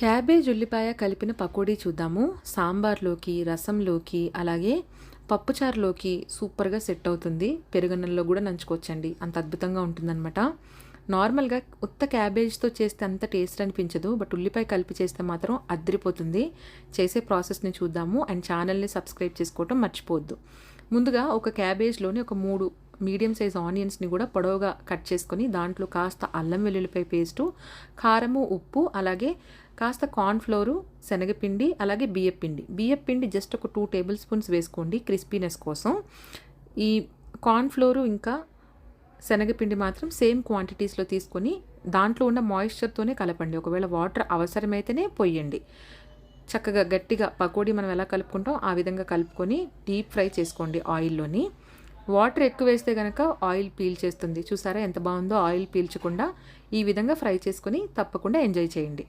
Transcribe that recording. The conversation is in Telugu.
క్యాబేజ్ ఉల్లిపాయ కలిపిన పకోడీ చూద్దాము. సాంబార్లోకి రసంలోకి అలాగే పప్పుచారులోకి సూపర్గా సెట్ అవుతుంది. పెరుగన్నంలో కూడా నంచుకోవచ్చండి. అంత అద్భుతంగా ఉంటుందన్నమాట. నార్మల్గా ఉత్త క్యాబేజ్తో చేస్తే అంత టేస్ట్ అనిపించదు. బట్ ఉల్లిపాయ కలిపి చేస్తే మాత్రం అద్దరిపోతుంది చేసే ప్రాసెస్ని చూద్దాము. అండ్ ఛానల్ని సబ్స్క్రైబ్ చేసుకోవటం మర్చిపోవద్దు. ముందుగా ఒక క్యాబేజ్లోని ఒక మూడు మీడియం సైజ్ ఆనియన్స్ని కూడా పొడవుగా కట్ చేసుకొని దాంట్లో కాస్త అల్లం వెల్లుల్లిపాయ పేస్టు కారము ఉప్పు అలాగే కాస్త కార్న్ఫ్లోరు శనగపిండి అలాగే బియ్యపిండి. బియ్యపిండి జస్ట్ ఒక టూ టేబుల్ స్పూన్స్ వేసుకోండి క్రిస్పీనెస్ కోసం. ఈ కార్న్ఫ్లోరు ఇంకా శనగపిండి మాత్రం సేమ్ క్వాంటిటీస్లో తీసుకొని దాంట్లో ఉన్న మాయిశ్చర్తోనే కలపండి. ఒకవేళ వాటర్ అవసరమైతేనే పొయ్యండి. చక్కగా గట్టిగా పకోడీ మనం ఎలా కలుపుకుంటాం ఆ విధంగా కలుపుకొని డీప్ ఫ్రై చేసుకోండి ఆయిల్లోని. వాటర్ ఎక్కువ వేస్తే కనుక ఆయిల్ పీల్చేస్తుంది చూసారా ఎంత బాగుందో ఆయిల్ పీల్చకుండా ఈ విధంగా ఫ్రై చేసుకొని తప్పకుండా ఎంజాయ్ చేయండి.